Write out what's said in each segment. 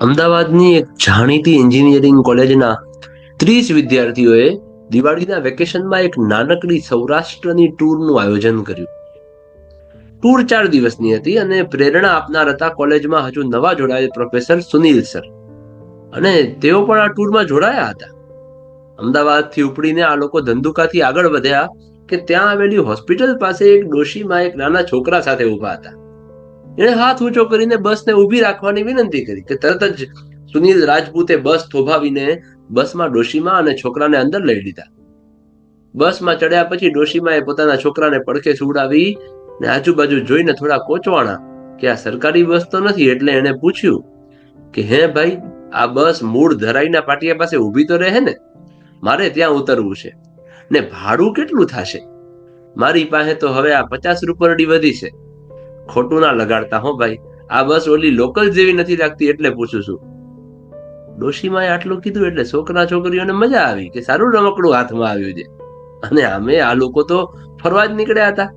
અમદાવાદની એક જાણીતી એન્જિનિયરિંગ કોલેજના ત્રીસ વિદ્યાર્થીઓએ દિવાળીના વેકેશનમાં એક નાનકડી સૌરાષ્ટ્રની ટૂરનું આયોજન કર્યું. ટૂર ચાર દિવસની હતી અને પ્રેરણા આપનાર હતા કોલેજમાં હજુ નવા જોડાયેલ પ્રોફેસર સુનિલ સર. અને તેઓ પણ આ ટૂરમાં જોડાયા હતા. અમદાવાદથી ઉપડીને આ લોકો ધંધુકાથી આગળ વધ્યા કે ત્યાં આવેલી હોસ્પિટલ પાસે એક ડોશીમાં એક નાના છોકરા સાથે ઊભા હતા. એણે હાથ ઊંચો કરીને બસને ઊભી રાખવાની વિનંતી કરી કે તરત જ સુનિલ રાજપૂતે બસ થોભાવીને બસમાં ડોશીમાં અને છોકરાને અંદર લઈ લીધા. બસમાં ચડ્યા પછી ડોશીમાએ પોતાના છોકરાને પડખે સુવડાવી ને આજુબાજુ જોઈને થોડા કોચવાણા કે આ સરકારી બસ તો નથી એટલે એણે પૂછ્યું કે હે ભાઈ, આ બસ મૂળ ધરાઈના પાટિયા પાસે ઊભી તો રહે ને? મારે ત્યાં ઉતરવું છે. ને ભાડું કેટલું થશે? મારી પાસે તો હવે આ પચાસ રૂપરડી વધી છે. ખોટું ના લગાડતા, હો ભાઈ. આ બસ ઓલી લોકલ જેવી નથી લાગતી એટલે પૂછું છું. ડોશીમાએ આટલું કીધું એટલે છોકરા છોકરીઓને મજા આવી કે સારું રમકડું હાથમાં આવ્યું છે. અને આમે આ લોકો તો ફરવા જ નીકળ્યા હતા.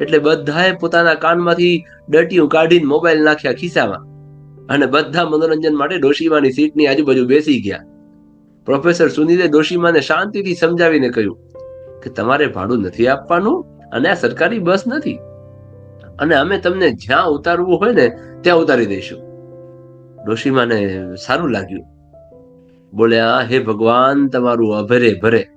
એટલે બધાએ પોતાના કાનમાંથી ડટીયું કાઢીને મોબાઈલ નાખ્યા ખિસ્સામાં. અને બધા મનોરંજન માટે ડોશીમાની સીટની આજુબાજુ બેસી ગયા. પ્રોફેસર સુનિલે ડોશીમાને શાંતિથી સમજાવીને કહ્યું કે તમારે ભાડું નથી આપવાનું અને આ સરકારી બસ નથી. અને અમે તમને જ્યાં ઉતારવું હોય ને, ત્યાં ઉતારી દઈશું. ડોશીમાને સારું લાગ્યું. બોલ્યા, હે ભગવાન, તમારું અભરે ભરે.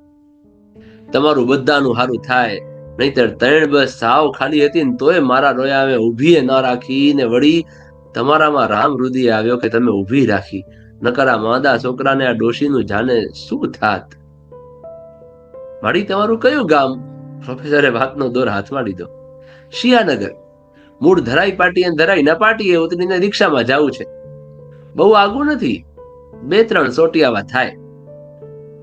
તમારું બધાનું સારું થાય. નહીતર ત્રણ બસ સાવ ખાલી હતી ને તોય મારા રોયા અમે ઊભી ન રાખી ને વળી તમારામાં રામ રુધિ આવ્યો કે તમે ઊભી રાખી. નકરા માદા છોકરાને આ ડોશીનું જાને શું થાત? મારી તમારું કયું ગામ? પ્રોફેસરે વાતનો દોર હાથમાં લીધો. શિયાનગર. મૂળ ધરાઈ પાટી અને ધરાઈ પાટી પાટીએ ઉતરીને રિક્ષામાં જવું છે. બહુ આગું નથી. બે ત્રણ સોટિયાવા થાય.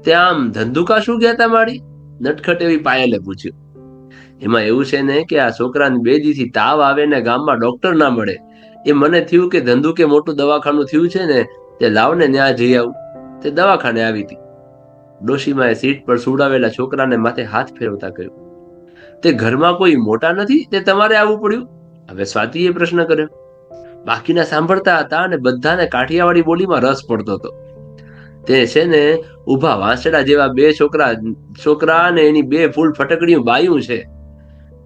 ત્યાં આમ ધંધુકા શું ગયા તા માડી નટખટ એવી પાયલે પૂછ્યું. એમાં એવું છે ને કે આ છોકરાને બે દીથી તાવ આવે ને ગામમાં ડોક્ટર ના મળે. એ મને થયું કે ધંધુકે મોટું દવાખાનું થયું છે ને, તે લાવને ત્યાં જઈ આવું. તે દવાખાને આવી હતી. ડોશીમાએ સીટ પર સુડાવેલા છોકરાને માથે હાથ ફેરવતા કહ્યું. તે ઘરમાં કોઈ મોટા નથી? તે તમારે આવવું પડ્યું? હવે સ્વાતિએ પ્રશ્ન કર્યો. બાકીના સાંભળતા હતા અને બધાને કાઠિયાવાડી બોલીમાં રસ પડતો હતો. તે છે ને, ઊભા વાંસડા જેવા બે છોકરા છોકરા અને એની બે ફૂલ ફટકડીયું બાયું છે.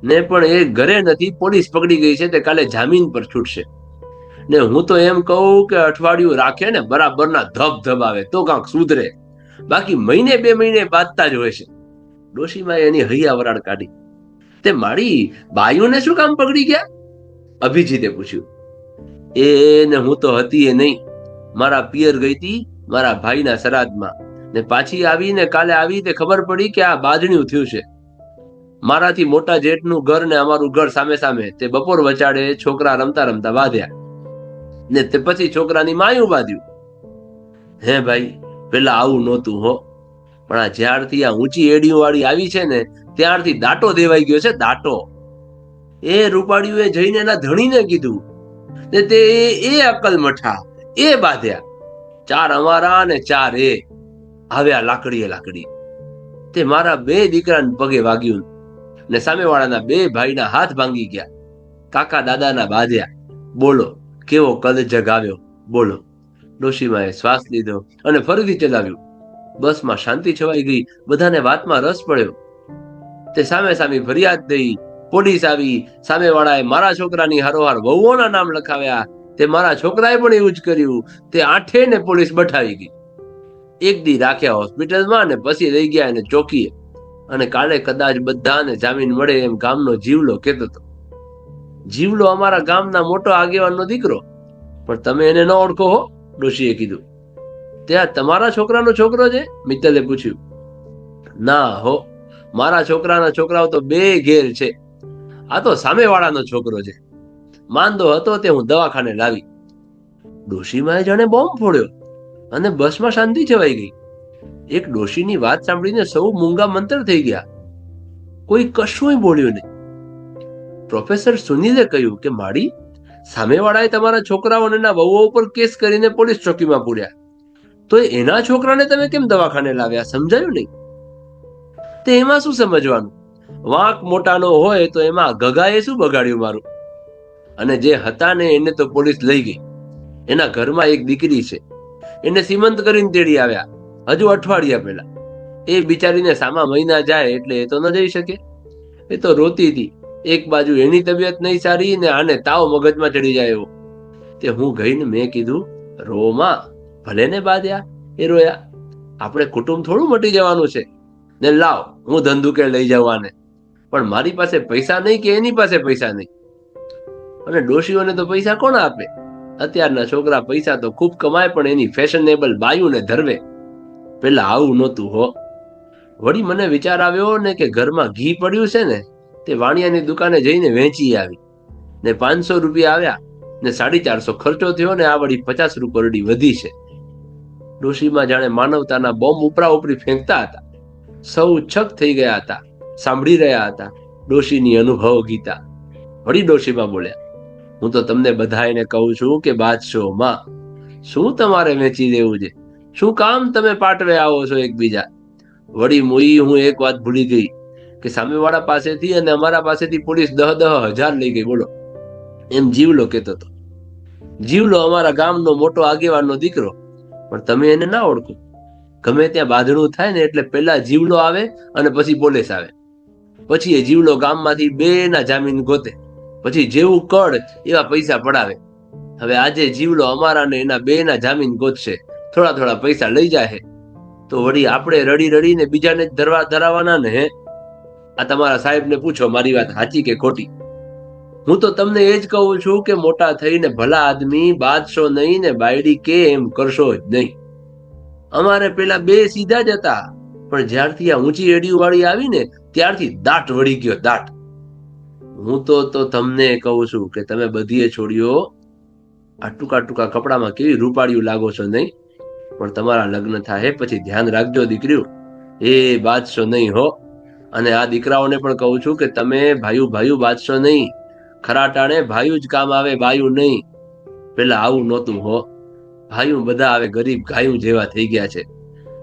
ને પણ એ ઘરે નથી, પોલીસ પકડી ગઈ છે, તે કાલે જામીન પર છૂટશે. ને હું તો એમ કહું કે અઠવાડિયું રાખે ને, બરાબરના ધબ ધબ આવે, તો કાંક સુધરે. બાકી મહિને બે મહિને બાંધતા જ હોય છે. ડોશીમાં એની હૈયા વરાળ કાઢી. તે મારી બાયુને શું કામ પકડી ગયા? અભિજીતે પૂછ્યું, એ ને હું તો હતી એ નહીં. મારા પિયર ગઈ હતી મારા ભાઈના શ્રાદ્ધમાં. ને પાછી આવીને કાલે આવી તે ખબર પડી કે આ બાજણ્યું થયું છે. મારાથી મોટા જેઠનું ઘર ને અમારું ઘર સામે સામે. તે બપોર વચાડે છોકરા રમતા રમતા બાંધ્યા ને તે પછી છોકરાની માયું બાંધ્યું હે ભાઈ, પેલા આવું નહોતું હો. પણ આ જ્યારથી આ ઊંચી એડીઓ વાળી આવી છે ને, ત્યારથી દાટો દેવાઈ ગયો છે, દાટો. એ રૂપાળીઓએ જઈને એના ધણીને કીધું ને તે એ અકલ મઠા, એ બાંધ્યા. ચાર અમારા ને ચાર એ. આવ્યા લાકડીએ લાકડી. તે મારા બે દીકરાને પગે વાગ્યું ને સામેવાળાના બે ભાઈના હાથ ભાંગી ગયા. કાકા દાદાના બાંધ્યા. બોલો, કેવો કદ જગાવ્યો બોલો. ડોશીમાએ શ્વાસ લીધો અને ફરીથી ચલાવ્યું. બસમાં શાંતિ છવાઈ ગઈ. બધાને વાતમાં રસ પડ્યો. તે સામે સામે ફરિયાદ દઈ પોલીસ આવી સામેવાળાએ મારા છોકરાની હારોહાર વહુઓના નામ લખાવ્યા. તે મારા છોકરાએ પણ એવું જ કર્યું. તે આઠે ને પોલીસ બઠાવી ગઈ. એક દી રાખ્યા હોસ્પિટલમાં ને પછી લઈ ગયા એને ચોકીએ. અને કાલે કદાચ બધાને જામીન મળે એમ ગામનો જીવલો કહેતો હતો. જીવલો અમારા ગામના મોટો આગેવાનનો દીકરો. પણ તમે એને ન ઓળખો હો, ડોશીએ કીધું. ત્યાં તમારા છોકરાનો છોકરો છે? મિત્તલે પૂછ્યું. ના હો, મારા છોકરાના છોકરાઓ તો બે ઘેર છે. આ તો સામેવાળાનો છોકરો છે. માંદો હતો તે હું દવાખાને લાવી. ડોશીમાએ જાણે બોમ્બ ફોડ્યો અને બસમાં શાંતિ છવાઈ ગઈ. એક ડોશીની વાત સાંભળીને સૌ મૂંગા મંતર થઈ ગયા. કોઈ કશું બોલ્યું નહીં. પ્રોફેસર સુનિલે કહ્યું કે માડી, સામેવાળાએ તમારા છોકરાઓને એના વહુઓ ઉપર કેસ કરીને પોલીસ ચોકીમાં પૂર્યા. તો એના છોકરાને તમે કેમ દવાખાને લાવ્યા? સમજાયું નહીં? તે એમાં શું સમજવાનું? વાંક મોટાનો હોય તો એમાં ગગાએ શું બગાડ્યું મારું? અને જે હતા ને એને તો પોલીસ લઈ ગઈ. એના ઘરમાં એક દીકરી છે. એને સીમંત કરીને તેડી આવ્યા. હજુ અઠવાડિયા પહેલા. એ બિચારીને સામા મહિના જાય એટલે એ તો ન જઈ શકે. એ તો રોતી હતી. એક બાજુ એની તબિયત નહીં સારી ને આને તાવ મગજમાં ચડી જાય એવો. તે હું ગઈને મેં કીધું રોમાં ભલે ને બાદ્યા એ રોયા. આપણે કુટુંબ થોડું મટી જવાનું છે. ને લાવ, હું ધંધુકે લઈ જાઉં આને. પણ મારી પાસે પૈસા નહીં કે એની પાસે પૈસા નહીં? અને ડોશીઓને તો પૈસા કોણ આપે? અત્યારના છોકરા પૈસા તો ખૂબ કમાય, પણ એની ફેશનેબલ બાયુને ધરવે. પેલા આવું નહોતું, હો. વળી મને વિચાર આવ્યો ને કે ઘરમાં ઘી પડ્યું છે ને, તે વાણિયાની દુકાને જઈને વેચી આવી. ને પાંચસો રૂપિયા આવ્યા, ને સાડી ચારસો ખર્ચો થયો ને આ વળી પચાસ રૂપરડી વધી છે. ડોશીમાં જાણે માનવતાના બોમ્બ ઉપરા ઉપરી ફેંકતા હતા. સૌ છક થઈ ગયા હતા. સાંભળી રહ્યા હતા. ડોશીની અનુભવ ગીતા. વળી ડોશીમાં બોલ્યા, હું તો તમને બધાને કહું છું કે બાદશોમાં શું તમારે વેચી દેવું છે? શું કામ તમે પાટવે આવો છો એકબીજા? વળી મુઈ હું એક વાત ભૂલી ગઈ, કે સામેવાળા પાસેથી અને અમારા પાસેથી પોલીસ દહ દહ હજાર લઈ ગઈ. બોલો, એમ જીવલો કહેતો હતો. જીવલો અમારા ગામનો મોટો આગેવાનનો દીકરો, પણ તમે એને ના ઓળખો. ગમે ત્યાં બાંધણું થાય ને એટલે પહેલા જીવલો આવે અને પછી પોલીસ આવે. પછી એ જીવલો ગામમાંથી બે ના જામીન ગોતે. પછી જેવું કડ એવા પૈસા પડાવે. હવે આજે જીવલો અમારા ને એના બે ના જામીન ગોતશે. થોડા થોડા પૈસા લઈ જાય તો વળી આપણે રડી રડીને બીજાને ધરવા ધરાવવાના ને હે? આ તમારા સાહેબને પૂછો મારી વાત સાચી કે ખોટી? હું તો તમને એ જ કહું છું કે મોટા થઈને ભલા આદમી, બાદશો નહીં ને બાયડી કે એમ કરશો જ નહીં? અમારે પેલા બે સીધા જ હતા. પણ જ્યારથી આ ઊંચી રેડિયો વાળી આવી ને ત્યારથી દાટ વળી ગયો દાટ હું તો તો તમને કહું છું કે તમે બધીએ છોડીઓ આ ટૂંકા ટૂંકા કપડામાં કેવી રૂપાળિયું લાગો છો નહીં? પણ તમારા લગ્ન થાય પછી ધ્યાન રાખજો દીકરીઓ. એ બાજશો નહીં હો. અને આ દીકરાઓને પણ કહું છું કે તમે ભાઈઓ ભાઈઓ બાજશો નહીં. ખરાટાણે ભાઈઓ જ કામ આવે ભાઈઓ નહીં. પેલા આવું નહોતું હો. ભાઈયું બધા આવે ગરીબ ગાયું જેવા થઈ ગયા છે.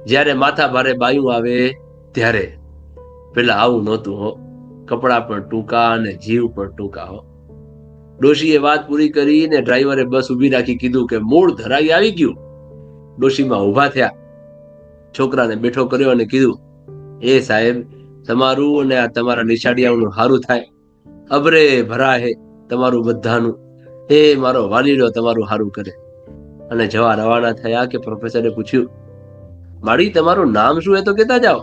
જ્યારે માથા ભારે બાયું આવે, ત્યારે પેલા આવું નહોતું હો. કપડા પણ ટૂંકા અને જીવ પણ ટૂંકા હો. ડોશીએ વાત પૂરી કરી ને ડ્રાઈવરે બસ ઊભી રાખી કીધું કે મૂળ ધરાઈ આવી ગયું. ડોશીમાં ઊભા થયા. છોકરાને બેઠો કર્યો અને કીધું, એ સાહેબ, તમારું અને આ તમારા નિશાળિયાઓનું સારું થાય. અબરે ભરા હે તમારું બધાનું. હે મારો વાલીડો, તમારું સારું કરે. અને જવા રવાના થયા કે પ્રોફેસરે પૂછ્યું મારી તમારું નામ શું એ તો કહેતા જાઓ.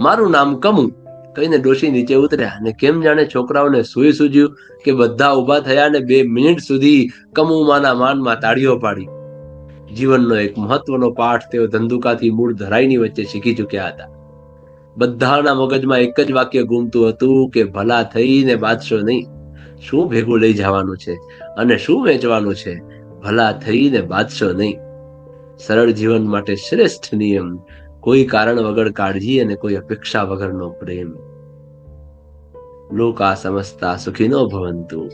મારું નામ કમુ. કહીને ડોશી નીચે ઉતર્યા અને કેમ જાણે છોકરાઓને સુઈ સૂજ્યું કે બધા ઊભા થયા અને બે મિનિટ સુધી કમુમાના માનમાં તાળીઓ પાડી. જીવનનો એક મહત્વનો પાઠ તેઓ ધંધુકાથી મૂળ ધરાઈની વચ્ચે શીખી ચૂક્યા હતા. બધાના મગજમાં એક જ વાક્ય ગુમતું હતું કે ભલા થઈને બાદશો નહીં. શું ભેગું લઈ જવાનું છે અને શું વેચવાનું છે? ભલા થઈને બાંધશો નહીં. સરળ જીવન માટે શ્રેષ્ઠ નિયમ, કોઈ કારણ વગર કાળજી અને કોઈ અપેક્ષા વગરનો પ્રેમ. લોકા સમજતા સુખી નો ભવંતુ.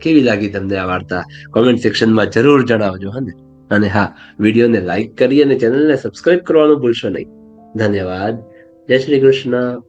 કેવી લાગી તમને આ વાર્તા? કોમેન્ટ સેક્શનમાં જરૂર જણાવજો હને અને હા, વિડીયોને લાઈક કરી અને ચેનલને સબસ્ક્રાઇબ કરવાનું ભૂલશો નહીં. ધન્યવાદ. જય શ્રી કૃષ્ણ.